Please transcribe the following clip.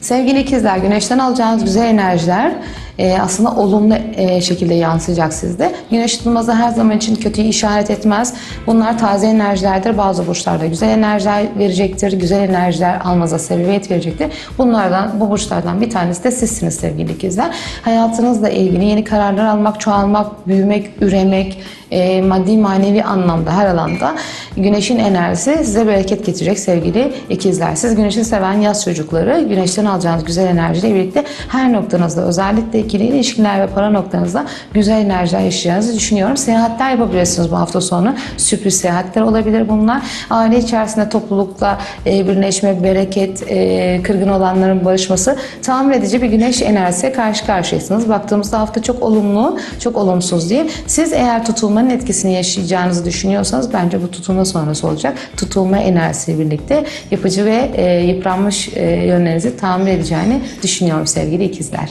Sevgili ikizler, güneşten alacağınız güzel enerjiler e, aslında olumlu e, şekilde yansıyacak sizde. Güneş tutulması her zaman için kötüyü işaret etmez. Bunlar taze enerjilerdir. Bazı burçlarda güzel enerjiler verecektir. Güzel enerjiler almanıza sebebiyet verecektir. Bunlardan, bu burçlardan bir tanesi de sizsiniz sevgili ikizler. Hayatınızla ilgili yeni kararlar almak, çoğalmak, büyümek, üremek, e, maddi manevi anlamda her alanda güneşin enerjisi size bereket getirecek sevgili ikizler. Siz güneşi seven yaz çocukları güneşten alacağınız güzel enerjiyle birlikte her noktanızda özellikle ikili ilişkiler ve para noktanızda güzel enerjiler yaşayacağınızı düşünüyorum. Seyahatler yapabilirsiniz bu hafta sonu. Sürpriz seyahatler olabilir bunlar. Aile içerisinde toplulukla e, birleşme, bereket, e, kırgın olanların barışması tamir edici bir güneş enerjisiyle karşı karşıyasınız. Baktığımızda hafta çok olumlu, çok olumsuz değil. Siz eğer tutulmanın etkisini yaşayacağınızı düşünüyorsanız bence bu tutulma sonrası olacak. Tutulma enerjisiyle birlikte yapıcı ve e, yıpranmış e, yönlerinizi tamir edeceğini düşünüyorum sevgili ikizler.